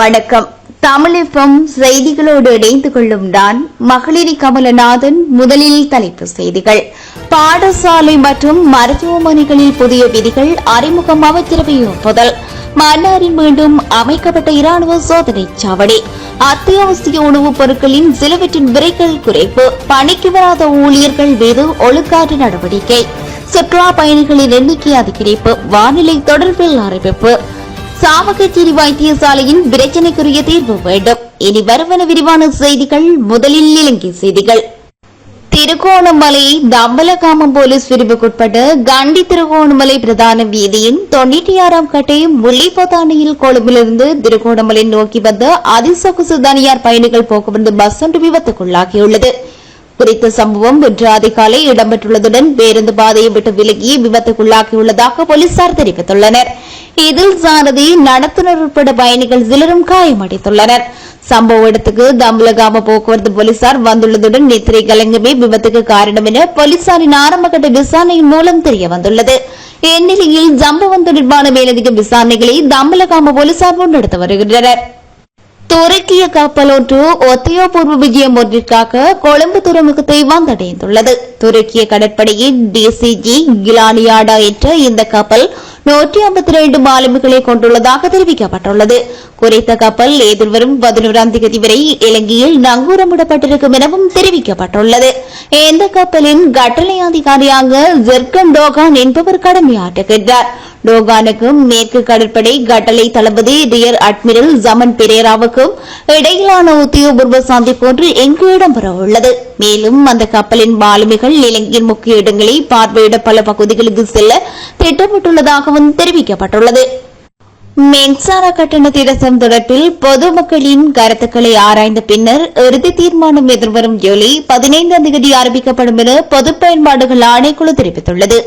வணக்கம். தமிழகம் செய்திகளோடு இணைந்து கொள்ளும் நான் மகளிரி கமலநாதன் முதலில் தலைப்பு செய்திகள். பாடசாலை மற்றும் மருத்துவமனைகளில் புதிய விதிகள் அறிமுகம் அமைச்சரவை ஒப்புதல் மன்னாரில் மீண்டும் அமைக்கப்பட்ட இராணுவ சோதனை சாவடி. அத்தியாவசிய உணவுப் பொருட்களின் சிலவற்றின் விரைகள் குறைப்பு. பணிக்கு வராத ஊழியர்கள் மீது ஒழுக்காற்று நடவடிக்கை. சுற்றுலா பயணிகளின் எண்ணிக்கை அதிகரிப்பு. வானிலை தொடர்பில் அறிவிப்பு. சாவகச்சேரி வைத்தியசாலையின் பிரச்சனைக்குரிய தீர்வு வேண்டும். இனி வருவன விரிவான செய்திகள் முதலில் இலங்கை செய்திகள். திருகோணமலை தம்பலகாமம் போலீஸ் பிரிவுக்குட்பட்ட கண்டி திருகோணமலை பிரதான வீதியின் தொண்ணூற்றி ஆறாம் கட்டை முல்லைப்போத்தானையில் கொழும்பிலிருந்து திருகோணமலை நோக்கி வந்த அதிசொகுசு தனியார் பயணிகள் போக்குவரத்து பஸ் ஒன்று விபத்துக்குள்ளாகியுள்ளது. குறித்த சம்பவம் இன்று அதிகாலை இடம்பெற்றுள்ளதுடன் பேருந்து பாதையை விட்டு விலகி விபத்துக்குள்ளாகியுள்ளதாக போலீசார் தெரிவித்துள்ளனர். இதில் சாரதி நடத்துனர் உட்பட பயணிகள் சிலரும் காயமடைந்துள்ளனர். சம்பவ இடத்துக்கு தம்பலகாம போக்குவரத்து போலீசார் வந்துள்ளதுடன் நித்திரை கலங்கமே விபத்துக்கு காரணம் என போலீசாரின் ஆரம்பகட்ட விசாரணையின் மூலம் தெரிய வந்துள்ளது இந்நிலையில் சம்பவம் தொடர்பான மேலதிக விசாரணைகளை தம்பலகாம போலீசார் முன்னெடுத்து வருகின்றனர். துருக்கிய கப்பலொன்று ஒத்தியோபூர்வ விஜயம் ஒன்றிற்காக கொழும்பு துறைமுகத்தை வந்தடைந்துள்ளது. துருக்கிய கடற்படையின் டிசிஜி கிலானியாடா என்ற இந்த கப்பல் நூற்றி ஐம்பத்தி ரெண்டு மாலுமிகளை கொண்டுள்ளதாக தெரிவிக்கப்பட்டுள்ளது. குறித்த கப்பல் எதிர்வரும் பதினோராம் தேதி வரை இலங்கையில் நங்கூரமிடப்பட்டிருக்கும் எனவும் தெரிவிக்கப்பட்டுள்ளது. இந்த கப்பலின் கட்டளை அதிகாரியாக ஜெர்கன் டோகான் என்பவர் கடமையாற்றுகின்றார். டோகானுக்கும் மேற்கு கடற்படை கட்டளை தளபதி ரியர் அட்மிரல் ஜமன் பெரேராவுக்கும் இடையிலான உத்தியோகபூர்வ சந்திப்பு ஒன்று இங்கு இடம்பெறவுள்ளது. மேலும் அந்த கப்பலின் மாலுமிகள் இலங்கையின் முக்கிய இடங்களை பார்வையிட பல பகுதிகளுக்கு செல்ல திட்டமிட்டுள்ளதாகவும் தெரிவிக்கப்பட்டுள்ளது. மின்சார கட்டண திருத்தம் தொடர்பில் பொதுமக்களின் கருத்துக்களை ஆராய்ந்த பின்னர் இறுதி தீர்மானம் எதிர்வரும் ஜூலை பதினைந்தாம் தேதி அறிவிக்கப்படும் என பொது பயன்பாடுகள் ஆணைக்குழு தெரிவித்துள்ளது.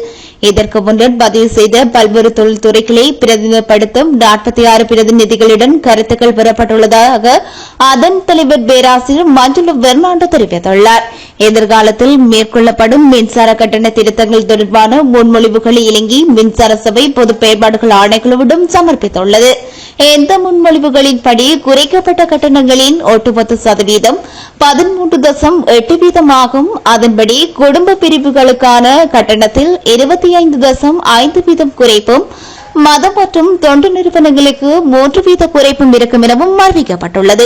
இதற்கு முன்னர் பதிவு செய்த பல்வேறு தொழில்துறைகளை பிரதிநிதிப்படுத்தும் நாற்பத்தி ஆறு பிரதிநிதிகளுடன் கருத்துக்கள் பெறப்பட்டுள்ளதாக அதன் தலைவர் பேராசிரியர் மஞ்சுள பெர்னாண்டோ தெரிவித்துள்ளார். எதிர்காலத்தில் மேற்கொள்ளப்படும் மின்சார கட்டண திருத்தங்கள் தொடர்பான முன்மொழிவுகளை இலங்கை மின்சார சபை பொது பயன்பாடுகள் ஆணைக்குழுவிடம் சமர்ப்பித்துள்ளது. எந்த முன்மொழிவுகளின்படி குறைக்கப்பட்ட கட்டணங்களின் ஒட்டுமொத்த சதவீதம் பதிமூன்று தசம் எட்டு வீதமாகும். அதன்படி குடும்ப பிரிவுகளுக்கான கட்டணத்தில் இருபத்தி ஐந்து தசம் ஐந்து வீதம் குறைப்பும் மதம் மற்றும் தொண்டு நிறுவனங்களுக்கு மூன்று வீத குறைப்பும் இருக்கும் எனவும் அறிவிக்கப்பட்டுள்ளது.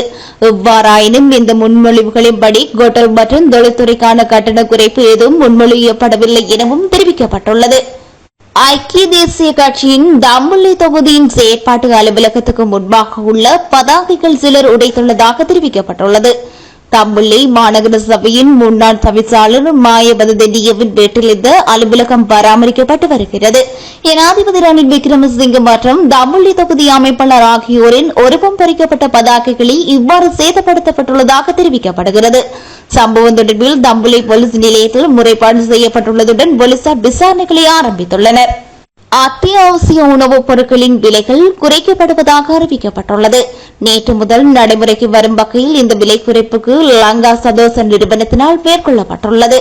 இவ்வாறாயினும் இந்த முன்மொழிவுகளின்படி கோட்டல் மற்றும் தொழில்துறைக்கான கட்டண குறைப்பு எதுவும் முன்மொழியப்படவில்லை எனவும் தெரிவிக்கப்பட்டுள்ளது. ஐக்கிய தேசிய கட்சியின் தம்புள்ளி தொகுதியின் செயற்பாட்டு அலுவலகத்துக்கு முன்பாக உள்ள பதாகைகள் சிலர் உடைத்துள்ளதாக தெரிவிக்கப்பட்டுள்ளது. தம்புள்ளி மாநகர சபையின் முன்னாள் தவிசாளர் மாயபத தெண்டியவின் வீட்டில் இந்த அலுவலகம் பராமரிக்கப்பட்டு வருகிறது. ஜனாதிபதி ரணில் விக்ரமசிங்கே மற்றும் தம்புள்ளி தொகுதி அமைப்பாளர் ஆகியோரின் ஒருபம் பறிக்கப்பட்ட பதாகைகளை இவ்வாறு சேதப்படுத்தப்பட்டுள்ளதாக தெரிவிக்கப்படுகிறது. சம்பவம் தொடர்பில் தம்புள்ளி போலீஸ் நிலையத்தில் முறைப்பாடு செய்யப்பட்டுள்ளதுடன் போலீசார் விசாரணைகளை ஆரம்பித்துள்ளனா் அத்தியாவசிய உணவுப் பொருட்களின் விலைகள் குறைக்கப்படுவதாக அறிவிக்கப்பட்டுள்ளது. நேற்று முதல் நடைமுறைக்கு வரும் வகையில் இந்த விலை குறைப்புக்கு லங்கா சதோச நிறுவனத்தினால் மேற்கொள்ளப்பட்டுள்ளது.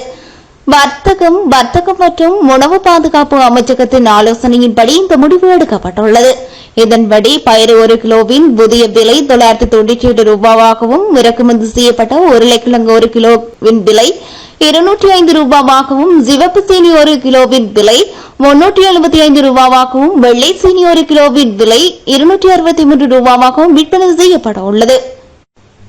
வர்த்தகம் வர்த்தகம் மற்றும் உணவு பாதுகாப்பு அமைச்சகத்தின் ஆலோசனையின்படி இந்த முடிவு எடுக்கப்பட்டுள்ளது. இதன்படி பயிறு ஒரு கிலோவின் புதிய விலை தொள்ளாயிரத்தி தொண்ணூற்றி ஏழு ரூபாவாகவும் இறக்குமதி செய்யப்பட்ட உருளைக்கிழங்கு ஒரு கிலோவின் விலை இருநூற்றி ஐந்து ரூபாவாகவும் சிவப்பு சீனி ஒரு கிலோவின் விலை முன்னூற்றி எழுபத்தி ஐந்து ரூபாவாகவும் வெள்ளை சீனி ஒரு கிலோவின் விலை இருநூற்றி அறுபத்தி மூன்று ரூபாவாகவும் விற்பனை செய்யப்பட உள்ளது.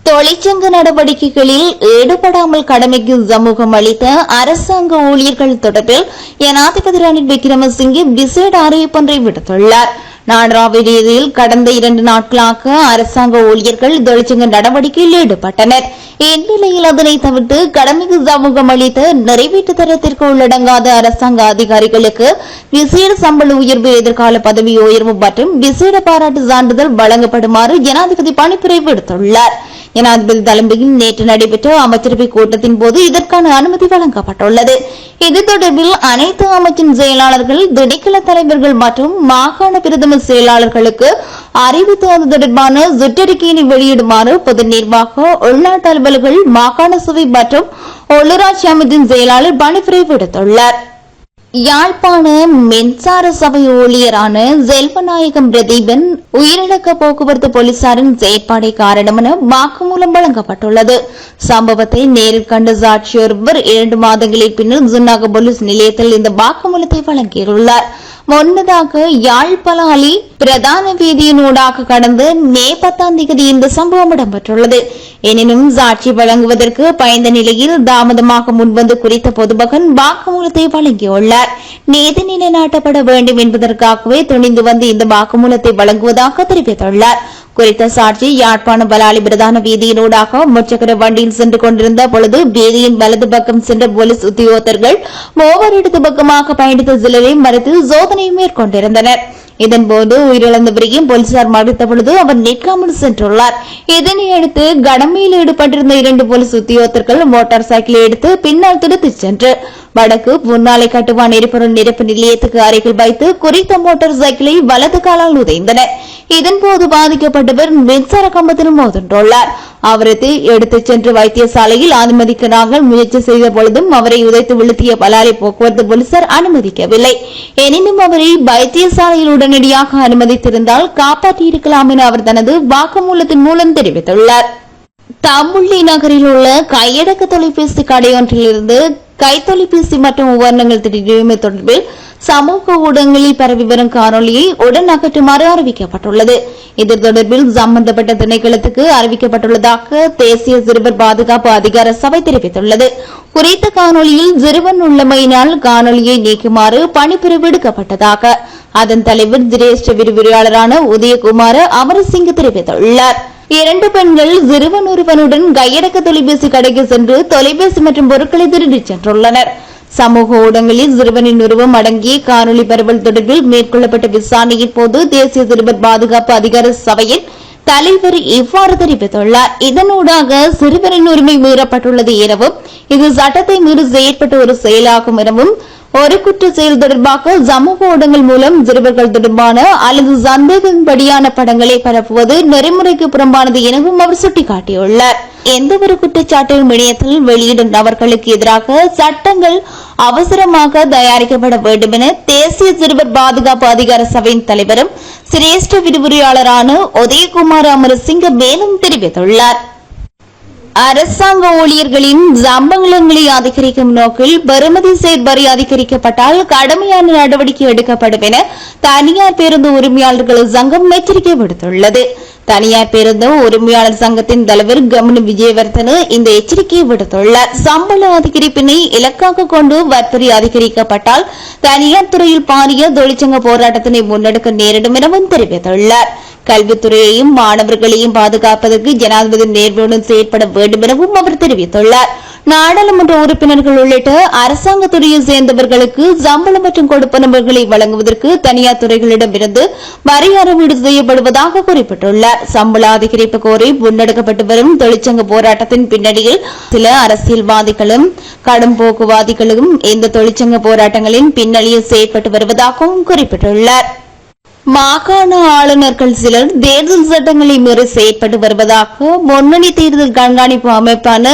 தொழிற்சங்க நடவடிக்கைகளில் ஈடுபடாமல் கடமைக்கு சமூகம் அளித்த அரசாங்க ஊழியர்கள் தொடர்பில் ஜனாதிபதி ரணில் விக்ரமசிங்கே விசேட அறிவிப்பொன்றை விடுத்துள்ளார். நாடாவிடியில் கடந்த இரண்டு நாட்களாக அரசாங்க ஊழியர்கள் தொழிற்சங்க நடவடிக்கையில் ஈடுபட்டனர். இந்நிலையில் அதனை தவிர்த்து கடமைக்கு சமூகம் அளித்த நிறைவேற்று தரத்திற்கு உள்ளடங்காத அரசாங்க அதிகாரிகளுக்கு விசேட சம்பள உயர்வு எதிர்கால பதவி உயர்வு மற்றும் விசேட பாராட்டு சான்றிதழ் வழங்கப்படுமாறு ஜனாதிபதி பணிப்புரை விடுத்துள்ளார். ஜனாதிபதி தலைமையில் நேற்று நடைபெற்ற அமைச்சரவை கூட்டத்தின் போது இதற்கான அனுமதி வழங்கப்பட்டுள்ளது. இது தொடர்பில் அனைத்து அமைச்சின் செயலாளர்கள் திணைக்கள தலைவர்கள் மற்றும் மாகாண பிரதம செயலாளர்களுக்கு அறிவித்து அது தொடர்பான சுற்றறிக்கையினை வெளியிடுமாறு பொது நிர்வாக உள்நாட்டு அலுவலர்கள் மாகாண சபை மற்றும் உள்ளூராட்சி அமைச்சின் செயலாளர் பணிபுரை விடுத்துள்ளாா் யாழ்ப்பாண மின்சார சபை ஊழியரான செல்வநாயகம் பிரதீபன் உயிரிழக்க போக்குவரத்து போலீசாரின் செயற்பாடை காரணம் என வாக்குமூலம் வழங்கப்பட்டுள்ளது. சம்பவத்தை நேரில் கண்ட சாட்சியொருவர் இரண்டு மாதங்களின் பின்னர் ஜுன்னாக போலீஸ் நிலையத்தில் இந்த வாக்குமூலத்தை வழங்கியுள்ளார். முன்னதாக யாழ்பலாலி பிரதான வீதியினூடாக கடந்து மே பத்தாம் தேதி இந்த சம்பவம் இடம்பெற்றுள்ளது. எனினும் சாட்சி வழங்குவதற்கு பயந்த நிலையில் தாமதமாக முன்வந்து குறித்த பொதுமகன் வாக்குமூலத்தை வழங்கியுள்ளார். நீதி நிலைநாட்டப்பட வேண்டும் என்பதற்காகவே துணிந்து வந்து இந்த வாக்குமூலத்தை வழங்குவதாக தெரிவித்துள்ளார். குறித்த சாட்சி யாழ்ப்பாணம் பலாலி பிரதான வீதியினூடாக முச்சக்கர வண்டியில் சென்று கொண்டிருந்த பொழுது வீதியின் வலது பக்கம் சென்ற போலீஸ் உத்தியோகத்தர்கள் மூவர் இடது பக்கமாக பயணித்த சிலரை மறைத்து சோதனை மேற்கொண்டிருந்தனர். இதன்போது உயிரிழந்தவரையும் போலீசார் மறைத்த பொழுது அவர் நிற்காமல் சென்றுள்ளார். இதனையடுத்து கடமையில் ஈடுபட்டிருந்த இரண்டு போலீஸ் உத்தியோகத்தர்கள் மோட்டார் சைக்கிளை எடுத்து பின்னால் துடுத்துச் சென்று. வடக்கு புன்னாலை கட்டுவான் எரிபொருள் நிரப்பு நிலையத்துக்கு அருகில் வைத்து குறித்த மோட்டார் சைக்கிளை வலது காலால் உதைந்தனர். இதன்போது பாதிக்கப்பட்டவர் மின்சார கம்பத்தில் மோதின்றுள்ளார் அவரது எடுத்துச் சென்று வைத்தியசாலையில் அனுமதிக்க நாங்கள் முயற்சி செய்த பொழுதும் அவரை உதைத்து வீழ்த்திய பலாரி போக்குவரத்து போலீசார் அனுமதிக்கவில்லை. எனினும் அவரை வைத்தியசாலையில் உடனடியாக அனுமதித்திருந்தால் காப்பாற்றியிருக்கலாம் என அவர் தனது வாக்குமூலத்தின் மூலம் தெரிவித்துள்ளார். தம்புள்ளி நகரில் உள்ள கையடக்க தொலைபேசி கடையொன்றிலிருந்து கைத்தொலைபேசி மற்றும் உபகரணங்கள் திடீர்மை தொடர்பில் சமூக ஊடகங்களில் பரவி வரும் காணொலியை உடன் அகற்றுமாறு அறிவிக்கப்பட்டுள்ளது. இது தொடர்பில் சம்பந்தப்பட்ட திணைக்களத்துக்கு அறிவிக்கப்பட்டுள்ளதாக தேசிய சிறுவர் பாதுகாப்பு அதிகார சபை தெரிவித்துள்ளது. குறித்த காணொலியில் சிறுவன் உள்ளமையினால் காணொலியை நீக்குமாறு பணிப்பிரிவு விடுக்கப்பட்டதாக அதன் தலைவர் சிரேஷ்ட விரிவுரையாளரான உதயகுமார் அமரசிங் தெரிவித்துள்ளாா் இரண்டு பெண்கள் சிறுவன் ஒருவனுடன் கையடக்க தொலைபேசி கடைக்கு சென்று தொலைபேசி மற்றும் பொருட்களை திருடிச் சென்றுள்ளனர். சமூக ஊடகங்களில் சிறுவனின் உருவம் அடங்கிய காணொலி பரவல் தொடர்பில் மேற்கொள்ளப்பட்ட விசாரணையின் போது தேசிய சிறுவர் பாதுகாப்பு அதிகார சபையின் தலைவர் இவ்வாறு தெரிவித்துள்ளார். இதனூடாக சிறுவரின் உரிமை மீறப்பட்டுள்ளது எனவும் இது சட்டத்தை மீறி செயற்பட்ட ஒரு செயலாகும் எனவும் ஒரு குற்ற செயல் தொடர்பாக சமூக ஊடகங்கள் மூலம் சிறுவர்கள் தொடர்பான அல்லது சந்தேகப்படியான படங்களை பரப்புவது நெறிமுறைக்கு புறம்பானது எனவும் அவர் சுட்டிக்காட்டியுள்ளார். எந்த ஒரு குற்றச்சாட்டையும் இணையத்தில் வெளியிடும் நபர்களுக்கு எதிராக சட்டங்கள் அவசரமாக தயாரிக்கப்பட வேண்டும் என தேசிய சிறுவர் பாதுகாப்பு அதிகார சபையின் தலைவரும் சிரேஷ்ட விரிவுரையாளரான உதயகுமார் அமரசிங்க மேலும் தெரிவித்துள்ளார். அரசாங்க ஊழியர்களின் சம்பளங்களை அதிகரிக்கும் நோக்கில் பெறுமதி சேர்வரி அதிகரிக்கப்பட்டால் கடுமையான நடவடிக்கை எடுக்கப்படும் என தனியார் பேருந்து உரிமையாளர்கள் சங்கம் எச்சரிக்கை விடுத்துள்ளது. தனியார் பேருந்து உரிமையாளர் சங்கத்தின் தலைவர் கமனி விஜயவர்தன இந்த எச்சரிக்கையை விடுத்துள்ளார். சம்பள அதிகரிப்பினை இலக்காக கொண்டு வர்த்தரி அதிகரிக்கப்பட்டால் தனியார் துறையில் பாரிய தொழிற்சங்க போராட்டத்தினை முன்னெடுக்க நேரிடும் எனவும் தெரிவித்துள்ளார். கல்வித்துறையையும் மாணவர்களையும் பாதுகாப்பதற்கு ஜனாதிபதி நேர்வுடன் செயற்பட வேண்டும் எனவும் அவர் தெரிவித்துள்ளார். நாடாளுமன்ற உறுப்பினர்கள் உள்ளிட்ட அரசாங்க சேர்ந்தவர்களுக்கு சம்பளம் மற்றும் கொடுப்பனவுகளை வழங்குவதற்கு தனியார் துறைகளிடமிருந்து வரி அறவீடு செய்யப்படுவதாக குறிப்பிட்டுள்ளார். சம்பள அதிகரிப்பு கோரி முன்னெடுக்கப்பட்டு வரும் தொழிற்சங்க போராட்டத்தின் பின்னணியில் சில அரசியல்வாதிகளும் கடும் போக்குவாதிகளும் இந்த தொழிற்சங்க போராட்டங்களின் பின்னணியில் செயற்பட்டு வருவதாகவும் குறிப்பிட்டுள்ளார். மாகாண ஆளுநர்கள் சிலர் தேர்தல் சட்டங்களை மீறி செயற்பட்டு வருவதாக முன்னணி தேர்தல் கண்காணிப்பு அமைப்பான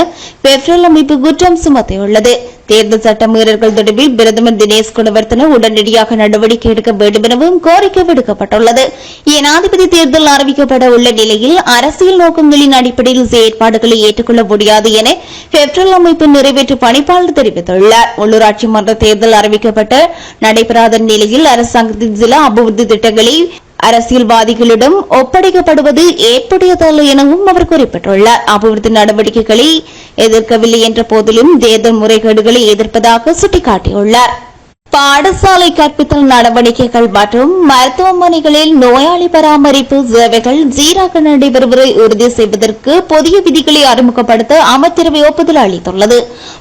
பெப்ரல் அமைப்பு குற்றம் சுமத்தியுள்ளது. தேர்தல் சட்ட மீறல்கள் தொடர்பில் பிரதமர் தினேஷ் குணவர்த்தன உடனடியாக நடவடிக்கை எடுக்க வேண்டும் எனவும் கோரிக்கை விடுக்கப்பட்டுள்ளது. ஜனாதிபதி தேர்தல் அறிவிக்கப்பட உள்ள நிலையில் அரசியல் நோக்கங்களின் அடிப்படையில் செயற்பாடுகளை ஏற்றுக்கொள்ள முடியாது என பெப்ரல் அமைப்பு நிறைவேற்று பணிப்பாளர் தெரிவித்துள்ளார். உள்ளூராட்சி மன்ற தேர்தல் அறிவிக்கப்பட்ட நடைபெறாத நிலையில் அரசாங்கத்தின் சில அபிவிருத்தி திட்டங்களை அரசியல்வாதிகளிடம் ஒப்படைக்கப்படுவது ஏற்புடையதல்ல எனவும் அவர் குறிப்பிட்டுள்ளார். அபிவிருத்தி நடவடிக்கைகளை எதிர்க்கவில்லை என்ற போதிலும் தேர்தல் முறைகேடுகளை எதிர்ப்பதாக சுட்டிக்காட்டியுள்ளார். பாடசாலை கற்பித்தல் நடவடிக்கைகள் மற்றும் மருத்துவமனைகளில் நோயாளி பராமரிப்பு சேவைகள் சீராக நடைபெறுவதை உறுதி செய்வதற்கு புதிய விதிகளை அறிமுகப்படுத்த அமைச்சரவை ஒப்புதல் அளித்துள்ளது.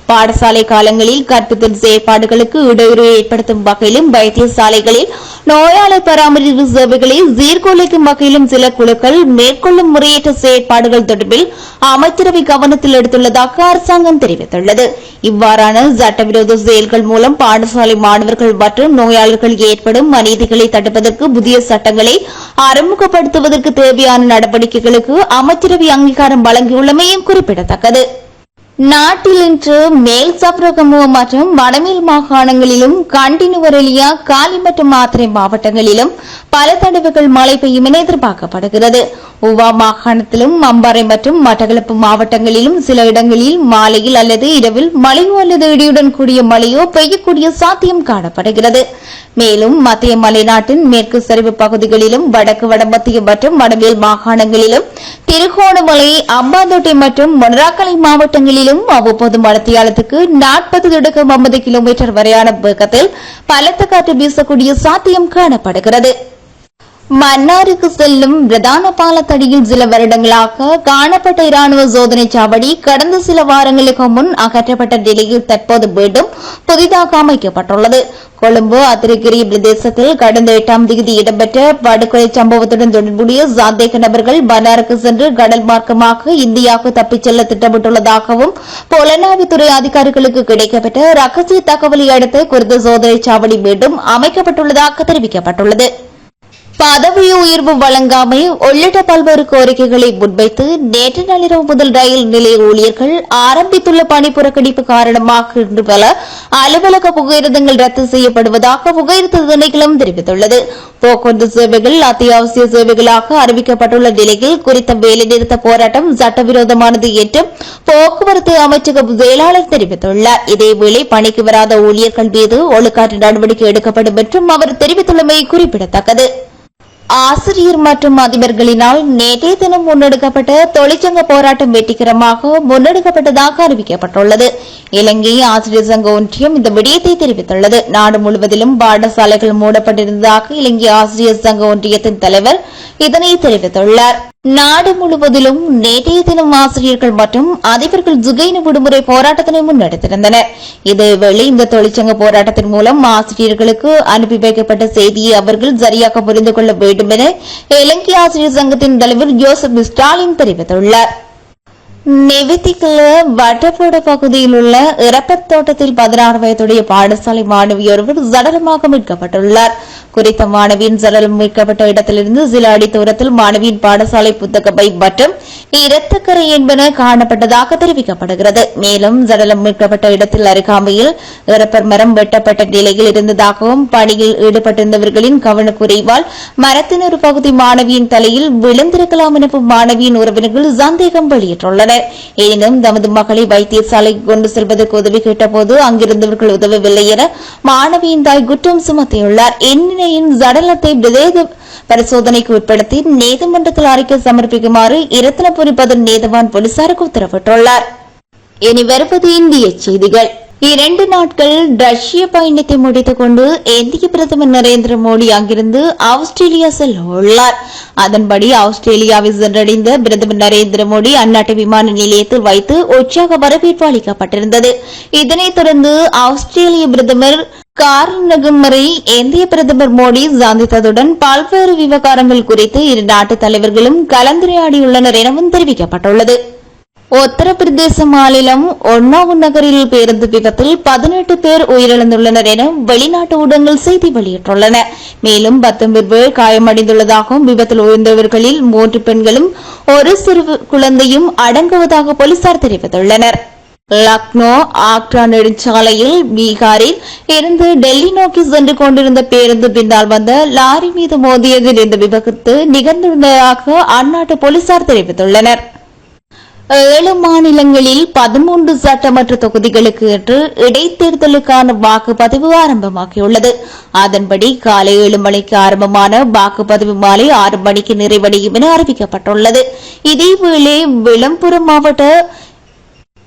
பாடசாலை காலங்களில் கற்பித்தல் செயற்பாடுகளுக்கு இடையூறு ஏற்படுத்தும் வகையிலும் வைத்தியசாலைகளில் நோயாளர் பராமரிப்பு சேவைகளை சீர்குலைக்கும் வகையிலும் சில குழுக்கள் மேற்கொள்ளும் முறையற்ற செயற்பாடுகள் தொடர்பில் அமைச்சரவை கவனத்தில் எடுத்துள்ளதாக அரசாங்கம் தெரிவித்துள்ளது. இவ்வாறான சட்டவிரோத செயல்கள் மூலம் பாடசாலை மாணவர்கள் மற்றும் நோயாளர்கள் ஏற்படும் அநீதிகளை தடுப்பதற்கு புதிய சட்டங்களை அறிமுகப்படுத்துவதற்கு தேவையான நடவடிக்கைகளுக்கு அமைச்சரவை அங்கீகாரம் வழங்கியுள்ளமையும் குறிப்பிடத்தக்கது. நாட்டில் இன்று மேல் சப்ரகமு மற்றும் வடமேல் மாகாணங்களிலும் கண்டினுவரலியா காலி மற்றும் மாத்திரை மாவட்டங்களிலும் பல தடவைகள் மழை பெய்யும் என எதிர்பார்க்கப்படுகிறது. உவா மாகாணத்திலும் அம்பாறை மற்றும் மட்டக்களப்பு மாவட்டங்களிலும் சில இடங்களில் மாலையில் அல்லது இரவில் மழையோ அல்லது இடியுடன் கூடிய மழையோ பெய்யக்கூடிய சாத்தியம் காணப்படுகிறது. மேலும் மத்திய மலைநாட்டின் மேற்கு சரிவு பகுதிகளிலும் வடக்கு வடமத்திய மற்றும் வடமேல் மாகாணங்களிலும் திருகோணமலை அம்பாந்தோட்டை மற்றும் மொனராக்கலை மாவட்டங்களிலும் அவ்வப்போது மடத்தியாலத்துக்கு நாற்பது தொடக்கம் ஐம்பது கிலோமீட்டர் வரையான வேகத்தில் பலத்த காற்று வீசக்கூடிய சாத்தியம் காணப்படுகிறது. மன்னாருக்கு செல்லும் பிரதான பாலத்தடியில் சில வருடங்களாக காணப்பட்ட இராணுவ சோதனை சாவடி கடந்த சில வாரங்களுக்கு முன் அகற்றப்பட்ட நிலையில் தற்போது மீண்டும் புதிதாக அமைக்கப்பட்டுள்ளது. கொழும்பு அத்திரிகிரி பிரதேசத்தில் கடந்த எட்டாம் தேதி இடம்பெற்ற படுகொலை சம்பவத்துடன் தொடர்புடைய சந்தேக நபர்கள் மன்னாருக்கு சென்று கடல் மார்க்கமாக இந்தியாவுக்கு தப்பிச் செல்ல திட்டமிட்டுள்ளதாகவும் புலனாய்வுத்துறை அதிகாரிகளுக்கு கிடைக்கப்பட்ட ரகசிய தகவலை அடுத்து குறித்த சோதனை சாவடி மீண்டும் அமைக்கப்பட்டுள்ளதாக தெரிவிக்கப்பட்டுள்ளது. பதவி உயர்வு வழங்காமை உள்ளிட்ட பல்வேறு கோரிக்கைகளை முன்வைத்து நேற்று நள்ளிரவு முதல் ரயில் நிலைய ஊழியர்கள் ஆரம்பித்துள்ள பணி புறக்கணிப்பு காரணமாக இன்று பல அலுவலக புகையிரதங்கள் ரத்து செய்யப்படுவதாக புகையிரத திணைக்களம் தெரிவித்துள்ளது. போக்குவரத்து சேவைகள் அத்தியாவசிய சேவைகளாக அறிவிக்கப்பட்டுள்ள நிலையில் குறித்த வேலைநிறுத்த போராட்டம் சட்டவிரோதமானது என்றும் போக்குவரத்து அமைச்சக செயலாளர் தெரிவித்துள்ளார். இதேவேளை பணிக்கு வராத ஊழியர்கள் மீது ஒழுக்காற்று நடவடிக்கை எடுக்கப்படும் என்றும் அவர் தெரிவித்துள்ளமை குறிப்பிடத்தக்கது. ஆசிரியர் மற்றும் அதிபர்களினால் நேற்றைய தினம் முன்னெடுக்கப்பட்ட தொழிற்சங்க போராட்டம் வெற்றிகரமாக முன்னெடுக்கப்பட்டதாக அறிவிக்கப்பட்டுள்ளது. இலங்கை ஆசிரியர் சங்க ஒன்றியம் இந்த விடயத்தை தெரிவித்துள்ளது. நாடு முழுவதிலும் பாடசாலைகள் மூடப்பட்டிருந்ததாக இலங்கை ஆசிரியர் சங்க ஒன்றியத்தின் தலைவர் இதனை தெரிவித்துள்ளார். நாடு முழுவதிலும் நேற்றைய தினம் ஆசிரியர்கள் மற்றும் அதிபர்கள் ஜுகைன விடுமுறை போராட்டத்தினை முன்னெடுத்திருந்தனர். இதேவேளை இந்த தொழிற்சங்க போராட்டத்தின் மூலம் ஆசிரியர்களுக்கு அனுப்பி வைக்கப்பட்ட செய்தியை அவர்கள் சரியாக புரிந்து கொள்ள வேண்டும் என இலங்கை ஆசிரியர் சங்கத்தின் தலைவர் ஜோசப் ஸ்டாலின் தெரிவித்துள்ளார். நெவித்திக்குள்ள வட்டப்போட பகுதியில் உள்ள இறப்பத் தோட்டத்தில் பதினாறு வயதுடைய பாடசாலை மாணவி ஒருவர் சடலமாக மீட்கப்பட்டுள்ளார். குறித்த மாணவியின் சடலம் மீட்கப்பட்ட இடத்திலிருந்து சில அடி தூரத்தில் மாணவியின் பாடசாலை புத்தக பை மற்றும் இரத்தக்கரை என்பன காணப்பட்டதாக தெரிவிக்கப்படுகிறது. மேலும் சடலம் மீட்கப்பட்ட இடத்தில் அருகாமையில் இறப்பர் மரம் வெட்டப்பட்ட நிலையில் இருந்ததாகவும் பணியில் ஈடுபட்டிருந்தவர்களின் கவனக்குறைவால் மரத்தின் ஒரு பகுதி மாணவியின் தலையில் விழுந்திருக்கலாம் எனவும் மாணவியின் உறவினர்கள் சந்தேகம் வெளியிட்டுள்ளனர். எனினும் தமது மகளை வைத்தியசாலைக்கு கொண்டு செல்வதற்கு உதவி கேட்டபோது அங்கிருந்தவர்கள் உதவவில்லை என மாணவியின் தாய் குற்றம் சுமத்தியுள்ளார். இந்நிலையில் சடலத்தை பிரதேத பரிசோதனைக்கு உட்படுத்தி நீதிமன்றத்தில் அறிக்கை சமர்ப்பிக்குமாறு இரத்தினபுரி பதில் நீதவான் போலீசாருக்கு உத்தரவிட்டுள்ளார். இனி வருவது இந்திய செய்திகள். இரண்டு நாட்கள் ரஷ்ய பயணத்தை முடித்துக் கொண்டு இந்திய பிரதமர் நரேந்திர மோடி அங்கிருந்து ஆஸ்திரேலியா செல்ல உள்ளார் அதன்படி ஆஸ்திரேலியாவை சென்றடைந்த பிரதமர் நரேந்திர மோடி அந்நாட்டு விமான நிலையத்தில் வைத்து உற்சாக வரவேற்பு அளிக்கப்பட்டிருந்தது. இதனைத் தொடர்ந்து ஆஸ்திரேலிய பிரதமர் கார்ல் நகமரை இந்திய பிரதமர் மோடி சந்தித்ததுடன் பல்வேறு விவகாரங்கள் குறித்து இரு நாட்டு தலைவர்களும் கலந்துரையாடியுள்ளனர் எனவும் தெரிவிக்கப்பட்டுள்ளது. உத்தரப்பிரதேச மாநிலம் ஒன்னாவு நகரில் பேருந்து விபத்தில் பதினெட்டு பேர் உயிரிழந்துள்ளனர் என வெளிநாட்டு ஊடகங்கள் செய்தி வெளியிட்டுள்ளன. மேலும் பத்தொன்பது பேர் காயமடைந்துள்ளதாகவும் விபத்தில் உயிர்ந்தவர்களில் மூன்று பெண்களும் ஒரு சிறு குழந்தையும் அடங்குவதாக போலீசார் தெரிவித்துள்ளனர். லக்னோ ஆக்ரா நெடுஞ்சாலையில் பீகாரில் இருந்து டெல்லி நோக்கி சென்று கொண்டிருந்த பேருந்து பின்னால் வந்த லாரி மீது மோதியதில் இந்த விபத்து நிகழ்ந்துள்ளதாக அந்நாட்டு போலீசார் தெரிவித்துள்ளனர். ஏழு மாநிலங்களில் பதிமூன்று சட்டமன்ற தொகுதிகளுக்கு இன்று இடைத்தேர்தலுக்கான வாக்குப்பதிவு ஆரம்பமாகியுள்ளது. அதன்படி காலை ஏழு மணிக்கு ஆரம்பமான வாக்குப்பதிவு மாலை ஆறு மணிக்கு நிறைவடையும் என அறிவிக்கப்பட்டுள்ளது. இதேவேளை விளம்பரம் மாவட்ட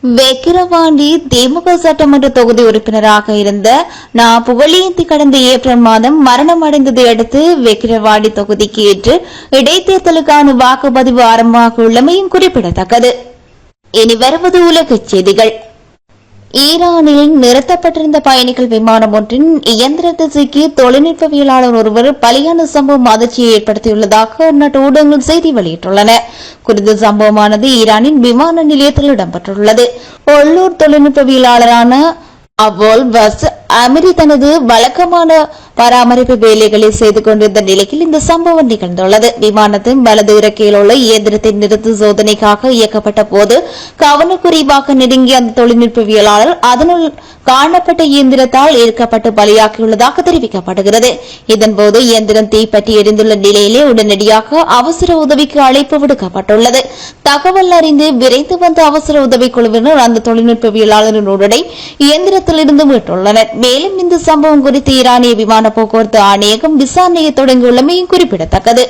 வெக்கிரவாண்டி திமுக சட்டமன்ற தொகுதி உறுப்பினராக இருந்த நா. புகழேந்தி கடந்த ஏப்ரல் மாதம் மரணம் அடைந்ததை அடுத்து வெக்கிரவாண்டி தொகுதிக்கு ஏற்று இடைத்தேர்தலுக்கான வாக்குப்பதிவு ஆரம்பமாக உள்ளமையும் குறிப்பிடத்தக்கது. இனி வருவது உலகச் செய்திகள். ஈரானில் நிறுத்தப்பட்டிருந்த பயணிகள் விமானம் ஒன்றின் இயந்திரத்தில் சிக்கி தொழில்நுட்பவியலாளர் ஒருவர் பலியான சம்பவம் அதிர்ச்சியை ஏற்படுத்தியுள்ளதாக அந்நாட்டு ஊடகங்கள் செய்தி வெளியிட்டுள்ளன. குறித்த சம்பவமானது ஈரானின் விமான நிலையத்தில் இடம்பெற்றுள்ளது. உள்ளூர் தொழில்நுட்பவியலாளரான அவோல் பஸ் அமிரி தனது வழக்கமான பராமரிப்பு வேலைகளை செய்து கொண்டிருந்த நிலையில் இந்த சம்பவம் நிகழ்ந்துள்ளது. விமானத்தின் வலது இறக்கையில் உள்ள இயந்திரத்தை நிறுத்து சோதனைக்காக இயக்கப்பட்ட போது கவனக்குறைவாக நெருங்கிய அந்த தொழில்நுட்பவியலாளர் அதனுள் காணப்பட்ட இயந்திரத்தால் ஈர்க்கப்பட்டு பலியாகியுள்ளதாக தெரிவிக்கப்படுகிறது. இதன்போது இயந்திரம் தீப்பற்றி எரிந்துள்ள நிலையிலே உடனடியாக அவசர உதவிக்கு அழைப்பு விடுக்கப்பட்டுள்ளது. தகவல் அறிந்து விரைந்து வந்த அவசர உதவி குழுவினர் அந்த தொழில்நுட்பவியலாளரின் உடலை இயந்திரத்திலிருந்து மீட்டுள்ளனர். மேலும் இந்த சம்பவம் குறித்து ஈரானிய விமான போக்குவரத்து ஆணையகம் விசாரணையை தொடங்கியுள்ளமையும் குறிப்பிடத்தக்கது.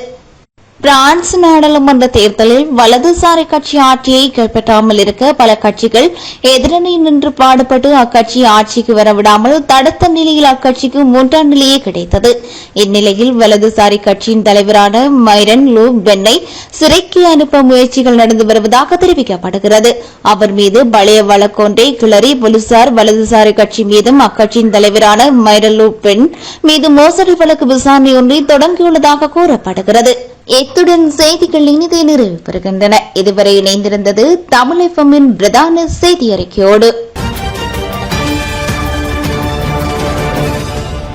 பிரான்ஸ் நாடாளுமன்ற தேர்தலில் வலதுசாரி கட்சி ஆட்சியை கைப்பற்றாமல் இருக்க பல கட்சிகள் எதிரணி நின்று பாடுபட்டு அக்கட்சி ஆட்சிக்கு வரவிடாமல் தடுத்த நிலையில் அக்கட்சிக்கு மூன்றாம் நிலையே கிடைத்தது. இந்நிலையில் வலதுசாரி கட்சியின் தலைவரான மைரன் லூ பென்னை சிறைக்கு அனுப்ப முயற்சிகள் நடந்து வருவதாக தெரிவிக்கப்படுகிறது. அவர் மீது பழைய வழக்கொன்றை கிளறி போலீசார் வலதுசாரி கட்சி மீதும் அக்கட்சியின் தலைவரான மைரன் லூ பென் மீது மோசடி வழக்கு விசாரணை ஒன்றை தொடங்கியுள்ளதாக கூறப்படுகிறது. இத்துடன் செய்திகள் இனிதே நிறைவு பெறுகின்றன இதுவரை இணைந்திருந்தது தமிழ் எஃப்எம்மின் பிரதான செய்தி அறிக்கையோடு